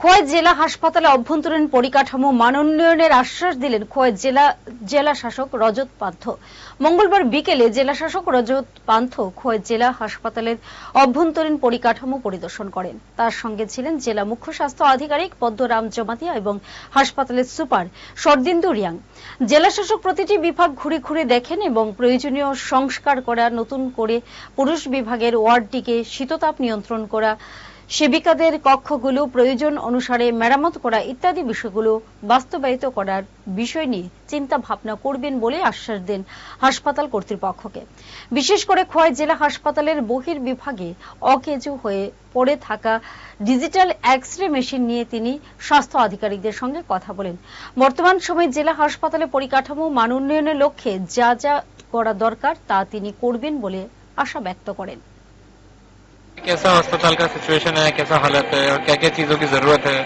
খোয়াই জেলা হাসপাতালে অভ্যন্তরীণ পরিকাঠামো মান উন্নয়নের আশ্বাস দিলেন খোয়াই জেলা জেলা শাসক রজত পান্থ। মঙ্গলবার বিকেলে জেলা শাসক রজত পান্থ খোয়াই জেলা হাসপাতালের অভ্যন্তরীণ পরিকাঠামো পরিদর্শন করেন। তার সঙ্গে ছিলেন জেলা মুখ্য স্বাস্থ্য আধিকারিক পদ্মরাম জমাতিয়া এবং হাসপাতালের সুপার শরদিন্দু রিয়াং। জেলা শাসক প্রতিটি বিভাগ ঘুরে ঘুরে দেখেন এবং প্রয়োজনীয় সংস্কার করা, নতুন করে পুরুষ বিভাগের ওয়ার্ডটিকে শীততাপ নিয়ন্ত্রণ করা সেবিকাদের কক্ষগুলো প্রয়োজন অনুসারে মেরামত করা ইত্যাদি বিষয়গুলো বাস্তবায়িত করার বিষয় নিয়ে চিন্তা ভাবনা করবেন বলে আশ্বাস দেন হাসপাতাল কর্তৃপক্ষকে। বিশেষ করে খোয়াই জেলা হাসপাতালের বহির বিভাগে অকেজু হয়ে পড়ে থাকা ডিজিটাল এক্স রে মেশিন নিয়ে তিনি স্বাস্থ্য আধিকারিকদের সঙ্গে কথা বলেন। বর্তমান সময়ে জেলা হাসপাতালে পরিকাঠামো মান উন্নয়নের লক্ষ্যে যা যা করা দরকার তা তিনি করবেন বলে আশা ব্যক্ত করেন। कैसा अस्पताल का सिचुएशन है कैसा हालत है और क्या क्या चीज़ों की ज़रूरत है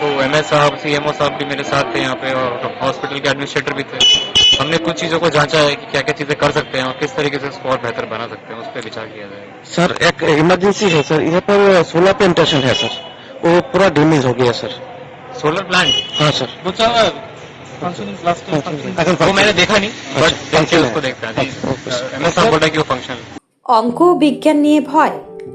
तो एम एस साहब सी एम ओ साहब भी मेरे साथ थे यहाँ पे और हॉस्पिटल के एडमिनिस्ट्रेटर भी थे हमने कुछ चीज़ों को जांचा है कि क्या क्या चीज़ें कर सकते हैं और किस तरीके से उसको और बेहतर बना सकते हैं उस पर विचार किया जाएगा सर एक इमरजेंसी है सर यहाँ पर सोलर प्लांट पेशेंट है सर वो पूरा डैमेज हो गया सर सोलर प्लांट हाँ सर अगर वो मैंने देखा नहीं बट अच्छा, देखते function उसको है। देखता है अच्छा, एम एस साहब बोल रहा है कि वो फंक्शन অঙ্ক ও বিজ্ঞান নিয়ে ভয়